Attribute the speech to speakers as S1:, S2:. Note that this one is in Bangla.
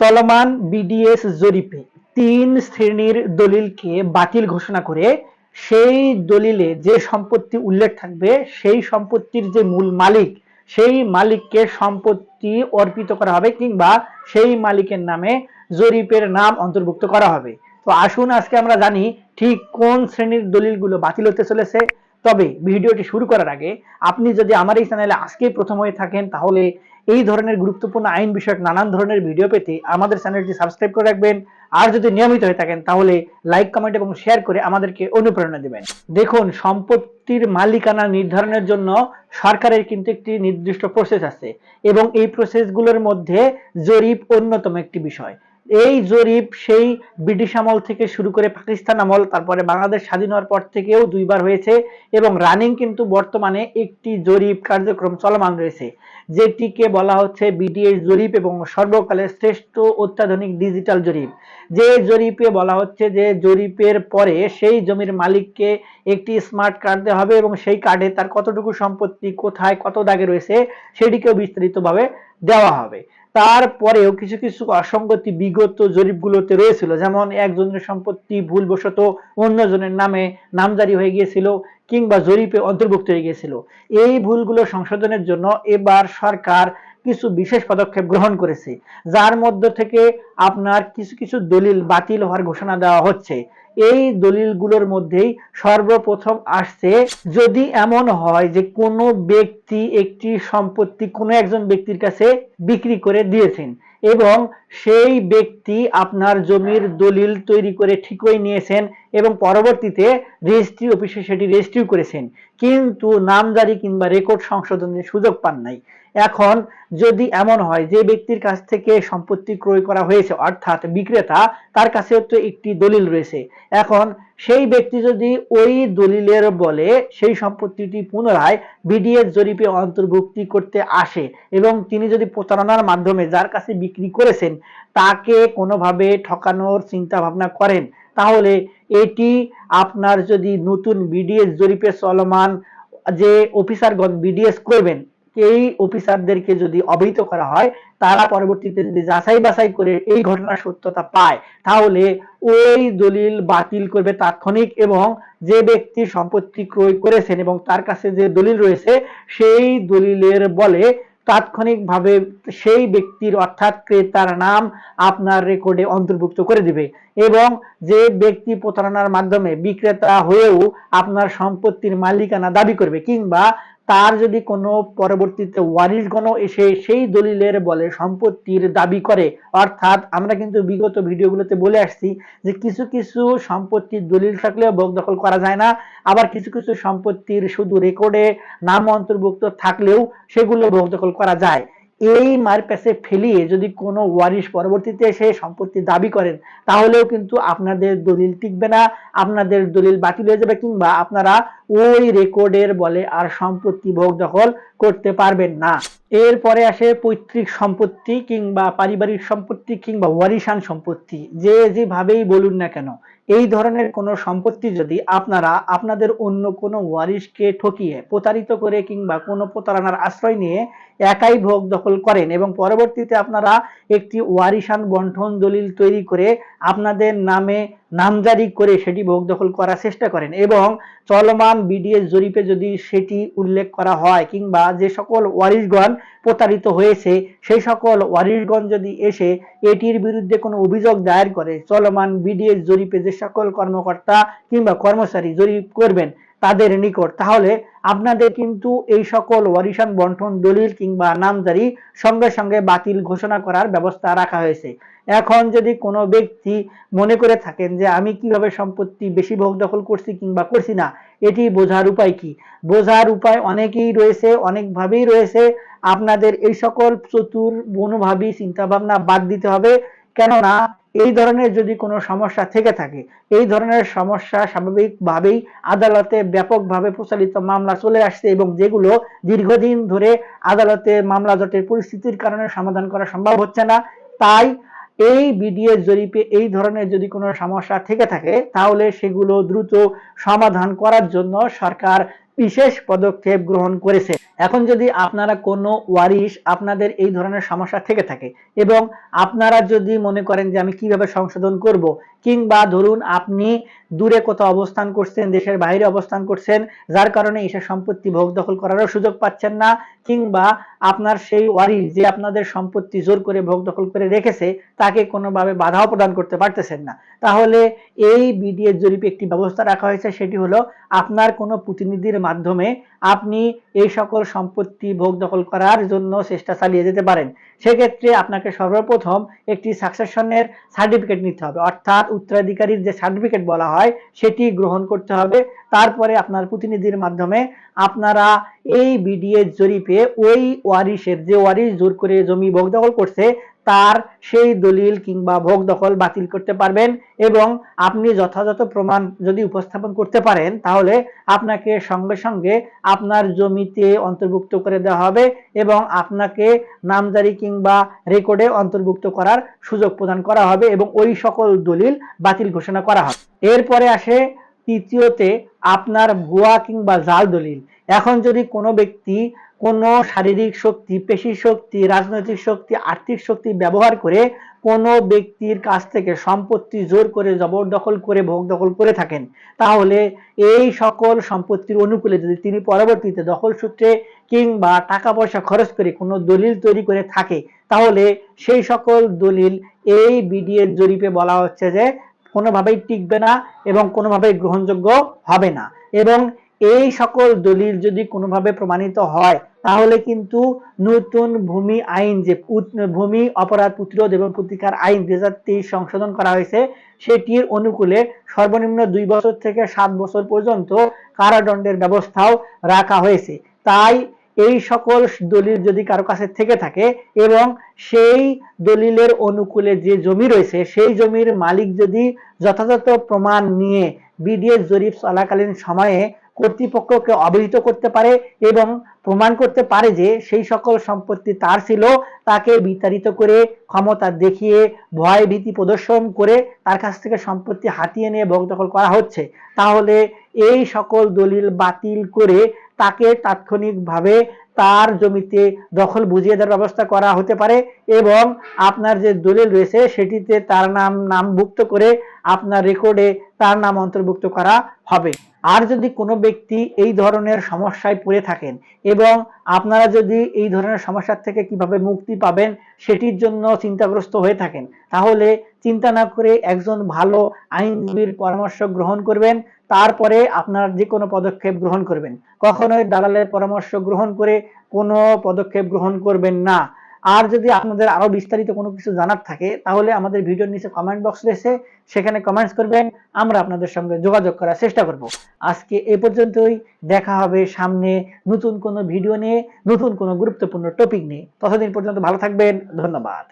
S1: চলমান বিডিএস জরিপে তিন শ্রেণির দলিলকে বাতিল ঘোষণা করে সেই দলিলে যে সম্পত্তি উল্লেখ থাকবে, সেই সম্পত্তির যে মূল মালিক, সেই মালিককে সম্পত্তি অর্পিত করা হবে কিংবা সেই মালিকের নামে জরিপের নাম অন্তর্ভুক্ত করা হবে। তো আসুন আজকে আমরা জানি ঠিক কোন শ্রেণির দলিলগুলো বাতিল হতে চলেছে। তবে ভিডিওটি শুরু করার আগে আপনি যদি আমার এই চ্যানেলে আজকেই প্রথম হয়ে থাকেন, তাহলে এই ধরনের গুরুত্বপূর্ণ আইন বিষয়ক নানান ধরনের ভিডিও পেতে আমাদের চ্যানেলটি সাবস্ক্রাইব করে রাখবেন। আর যদি নিয়মিত হয়ে থাকেন, তাহলে লাইক, কমেন্ট এবং শেয়ার করে আমাদেরকে অনুপ্রেরণা দিবেন। দেখুন, সম্পত্তির মালিকানা নির্ধারণের জন্য সরকারের কিন্তু একটি নির্দিষ্ট প্রসেস আছে এবং এই প্রসেসগুলোর মধ্যে জরিপ অন্যতম একটি বিষয়। এই জরিপ সেই ব্রিটিশ আমল থেকে শুরু করে পাকিস্তান আমল, তারপরে বাংলাদেশ স্বাধীন হওয়ার পর থেকেও দুইবার হয়েছে এবং রানিং কিন্তু বর্তমানে একটি জরিপ কার্যক্রম চলমান রয়েছে, যেটিকে বলা হচ্ছে বিডিএস জরিপ এবং সর্বকালের শ্রেষ্ঠ অত্যাধুনিক ডিজিটাল জরিপ। যে জরিপে বলা হচ্ছে যে জরিপের পরে সেই জমির মালিককে একটি স্মার্ট কার্ড দেওয়া হবে এবং সেই কার্ডে তার কতটুকু সম্পত্তি কোথায়, কত দাগে রয়েছে, সেটিকেও বিস্তারিতভাবে দেওয়া হবে। তারপরেও কিছু কিছু অসঙ্গতি বিগত জরিপগুলোতে রয়েছিল। যেমন একজনের সম্পত্তি ভুলবশত অন্যজনের নামে নামজারি হয়ে গিয়েছিল কিংবা জরিপে অন্তর্ভুক্ত হয়ে গিয়েছিল। এই ভুলগুলো সংশোধনের জন্য এবার সরকার কিছু বিশেষ পদক্ষেপ গ্রহণ করেছে, যার মধ্য থেকে আপনার কিছু কিছু দলিল বাতিল হওয়ার ঘোষণা দেওয়া হচ্ছে। এই দলিলগুলোর মধ্যেই সর্বপ্রথম আসছে, যদি এমন হয় যে কোনো ব্যক্তি একটি সম্পত্তি কোনো একজন ব্যক্তির কাছে বিক্রি করে দিয়েছেন এবং সেই ব্যক্তি আপনার জমির দলিল তৈরি করে ঠিকই নিয়েছেন এবং পরবর্তীতে রেজিস্ট্রি অফিসে সেটি রেজিস্ট্রি করেছেন, কিন্তু নামজারি কিংবা রেকর্ড সংশোধনের সুযোগ পান নাই। এখন যদি এমন হয় যে ব্যক্তির কাছ থেকে সম্পত্তি ক্রয় করা হয়েছে, অর্থাৎ বিক্রেতা, তার কাছে তো একটি দলিল রয়েছে। এখন সেই ব্যক্তি যদি ওই দলিলের বলে সেই সম্পত্তিটি পুনরায় বিডিএস জরিপে অন্তর্ভুক্তি করতে আসে এবং তিনি যদি প্রতারণার মাধ্যমে যার কাছে বিক্রি করেছেন, তাকে কোনোভাবে ঠকানোর চিন্তা ভাবনা করেন, তাহলে এটি আপনার যদি নতুন বিডিএস জরিপে চলমান যে অফিসারগণ বিডিএস করবেন এই অফিসারদেরকে যদি অবহিত করা হয়, তারা পরবর্তীতে যদি যাচাই বাছাই করে এই ঘটনার সত্যতা পায়, তাহলে ওই দলিল বাতিল করবে তাৎক্ষণিক এবং যে ব্যক্তি সম্পত্তি ক্রয় করেছেন এবং তার কাছে যে দলিল রয়েছে, সেই দলিলের বলে তাৎক্ষণিকভাবে সেই ব্যক্তির অর্থাৎ ক্রেতার নাম আপনার রেকর্ডে অন্তর্ভুক্ত করে দিবে এবং যে ব্যক্তি প্রতারণার মাধ্যমে বিক্রেতা হয়েও আপনার সম্পত্তির মালিকানা দাবি করবে কিংবা তার যদি কোনো পরবর্তীতে ওয়ারিশগণ এসে সেই দলিলের বলে সম্পত্তির দাবি করে, অর্থাৎ আমরা কিন্তু বিগত ভিডিওগুলোতে বলে আসছি যে কিছু কিছু সম্পত্তির দলিল থাকলেও ভোগ দখল করা যায় না, আবার কিছু কিছু সম্পত্তির শুধু রেকর্ডে নাম অন্তর্ভুক্ত থাকলেও সেগুলো ভোগ দখল করা যায়। এই মার পেছে ফেলিয়ে যদি কোনো ওয়ারিশ পরবর্তীতে এসে সম্পত্তি দাবি করেন, তাহলেও কিন্তু আপনাদের দলিল টিকবে না, আপনাদের দলিল বাতিল হয়ে যাবে কিংবা আপনারা ওই রেকর্ডের বলে আর সম্পত্তি ভোগ দখল করতে পারবেন না। এরপরে আসে পৈতৃক সম্পত্তি কিংবা পারিবারিক সম্পত্তি কিংবা ওয়ারিশান সম্পত্তি। যে যেভাবেই বলুন না কেন এই ধরনের কোনো সম্পত্তি যদি আপনারা আপনাদের অন্য কোনো ওয়ারিশকে ঠকিয়ে, প্রতারিত করে কিংবা কোনো প্রতারণার আশ্রয় নিয়ে একাই ভোগ দখল করেন এবং পরবর্তীতে আপনারা একটি ওয়ারিশান বন্টন দলিল তৈরি করে আপনাদের নামে নামজারি করে সেটি ভোগ দখল করার চেষ্টা করেন এবং চলমান বিডিএস জরিপে যদি সেটি উল্লেখ করা হয় কিংবা যে সকল ওয়ারিশগণ প্রতারিত হয়েছে, সেই সকল ওয়ারিশগণ যদি এসে এটির বিরুদ্ধে কোনো অভিযোগ দায়ের করে, চলমান বিডিএস জরিপে যে সকল কর্মকর্তা কিংবা কর্মচারী জরিপ করবেন তাদের নিকট। তাহলে আপনাদের কিন্তু এই সকল ওয়ারিশান বন্টন, দলিল কিংবা নামজারি সঙ্গে সঙ্গে বাতিল ঘোষণা করার ব্যবস্থা রাখা হয়েছে। এখন যদি কোনো ব্যক্তি মনে করে থাকেন যে আমি কীভাবে সম্পত্তি বেশি ভোগ দখল করছি কিংবা করছি না, এটি বোঝার উপায় কি? বোঝার উপায় অনেকেই রয়েছে, অনেকভাবেই রয়েছে। আপনাদের এই সকল চতুর মনোভাবী চিন্তা ভাবনা বাদ দিতে হবে। কেননা এই ধরনের যদি কোনো সমস্যা থেকে থাকে, এই ধরনের সমস্যা স্বাভাবিকভাবেই আদালতে ব্যাপকভাবে প্রচালিত মামলা চলে আসছে এবং যেগুলো দীর্ঘদিন ধরে আদালতে মামলা জটের পরিস্থিতির কারণে সমাধান করা সম্ভব হচ্ছে না, তাই এই বিডিএস জরিপে এই ধরনের যদি কোনো সমস্যা থেকে থাকে, তাহলে সেগুলো দ্রুত সমাধান করার জন্য সরকার বিশেষ পদক্ষেপ গ্রহণ করেছে। এখন যদি আপনারা কোনো ওয়ারিশ আপনাদের এই ধরনের সমস্যা থেকে থাকে এবং আপনারা যদি মনে করেন যে আমি কীভাবে সংশোধন করব, কিংবা ধরুন আপনি দূরে কোথাও অবস্থান করছেন, দেশের বাইরে অবস্থান করছেন, যার কারণে এসব সম্পত্তি ভোগ দখল করারও সুযোগ পাচ্ছেন না, কিংবা আপনার সেই ওয়ারিশ যে আপনাদের সম্পত্তি জোর করে ভোগ দখল করে রেখেছে, তাকে কোনোভাবে বাধাও প্রদান করতে পারতেছেন না। তাহলে এই বিডিএস জরিপে একটি ব্যবস্থা রাখা হয়েছে, সেটি হলো আপনার কোনো প্রতিনিধির মাধ্যমে আপনি এই সকল সম্পত্তি ভোগ দখল করার জন্য চেষ্টা চালিয়ে যেতে পারেন। সেক্ষেত্রে আপনাকে সর্বপ্রথম একটি সাকসেশনের সার্টিফিকেট নিতে হবে। অর্থাৎ উত্তরাধিকারীর যে সার্টিফিকেট বলা হয়, সেটি গ্রহণ করতে হবে। তারপরে আপনার প্রতিনিধির মাধ্যমে আপনারা এই বিডিএস জরিপে ওই ওয়ারিশের যে ওয়ারিশ জোর করে জমি ভোগ দখল করছে তার সেই দলিল কিংবা ভোগ দখল বাতিল করতে পারবেন এবং আপনি যথাযথ প্রমাণ যদি উপস্থাপন করতে পারেন, তাহলে আপনাকে সঙ্গে সঙ্গে আপনার জমিতে অন্তর্ভুক্ত করে দেওয়া হবে এবং আপনাকে নামজারি কিংবা রেকর্ডে অন্তর্ভুক্ত করার সুযোগ প্রদান করা হবে এবং ওই সকল দলিল বাতিল ঘোষণা করা হবে। এরপরে আসে তৃতীয়তে আপনার ভুয়া কিংবা জাল দলিল। এখন যদি কোনো ব্যক্তি কোনো শারীরিক শক্তি পেশি শক্তি, রাজনৈতিক শক্তি, আর্থিক শক্তি ব্যবহার করে কোনো ব্যক্তির কাছ থেকে সম্পত্তি জোর করে জবরদখল করে, ভোগ দখল করে থাকেন। তাহলে এই সকল সম্পত্তির অনুকূলে যদি তিনি পরবর্তীতে দখল সূত্রে কিংবা টাকা পয়সা খরচ করে কোনো দলিল তৈরি করে থাকে, তাহলে সেই সকল দলিল এই বিডিএর জরিপে বলা হচ্ছে যে কোনোভাবেই টিকবে না এবং কোনোভাবেই গ্রহণযোগ্য হবে না। এবং এই সকল দলিল যদি কোনোভাবে প্রমাণিত হয়, তাহলে কিন্তু নতুন ভূমি আইন যে ভূমি অপরাধ প্রতিরোধ এবং প্রতিকার আইন দুই হাজার তেইশ সংশোধন করা হয়েছে, সেটির অনুকূলে সর্বনিম্ন দুই বছর থেকে সাত বছর পর্যন্ত কারাদণ্ডের ব্যবস্থাও রাখা হয়েছে। তাই এই সকল দলিল যদি কারও কাছে থেকে থাকে এবং সেই দলিলের অনুকূলে যে জমি রয়েছে, সেই জমির মালিক যদি যথাযথ প্রমাণ নিয়ে বিডিএস জরিপ চলাকালীন সময়ে কর্তৃপক্ষকে অবহিত করতে পারে এবং প্রমাণ করতে পারে যে সেই সকল সম্পত্তি তার ছিল, তাকে বিতাড়িত করে ক্ষমতা দেখিয়ে ভয় ভীতি প্রদর্শন করে তার কাছ থেকে সম্পত্তি হাতিয়ে নিয়ে ভোগ দখল করা হচ্ছে। তাহলে এই সকল দলিল বাতিল করে তাকে তাৎক্ষণিকভাবে তার জমিতে দখল বুঝিয়ে দেওয়ার ব্যবস্থা করা হতে পারে এবং আপনার যে দলিল রয়েছে সেটিতে তার নাম নামভুক্ত করে আপনার রেকর্ডে তার নাম অন্তর্ভুক্ত করা হবে। আর যদি কোনো ব্যক্তি এই ধরনের সমস্যায় পড়ে থাকেন এবং আপনারা যদি এই ধরনের সমস্যার থেকে কীভাবে মুক্তি পাবেন সেটির জন্য চিন্তাগ্রস্ত হয়ে থাকেন, তাহলে চিন্তা না করে একজন ভালো আইনজীবীর পরামর্শ গ্রহণ করবেন, তারপরে আপনার যে কোনো পদক্ষেপ গ্রহণ করবেন। কখনোই দালালের পরামর্শ গ্রহণ করে কোনো পদক্ষেপ গ্রহণ করবেন না। আর যদি আপনাদের আরও বিস্তারিত কোনো কিছু জানার থাকে, তাহলে আমাদের ভিডিওর নিচে কমেন্ট বক্স রয়েছে, সেখানে কমেন্টস করবেন, আমরা আপনাদের সঙ্গে যোগাযোগ করার চেষ্টা করব। আজকে এ পর্যন্তই, দেখা হবে সামনে নতুন কোনো ভিডিও নিয়ে, নতুন কোনো গুরুত্বপূর্ণ টপিক নিয়ে। ততদিন পর্যন্ত ভালো থাকবেন, ধন্যবাদ।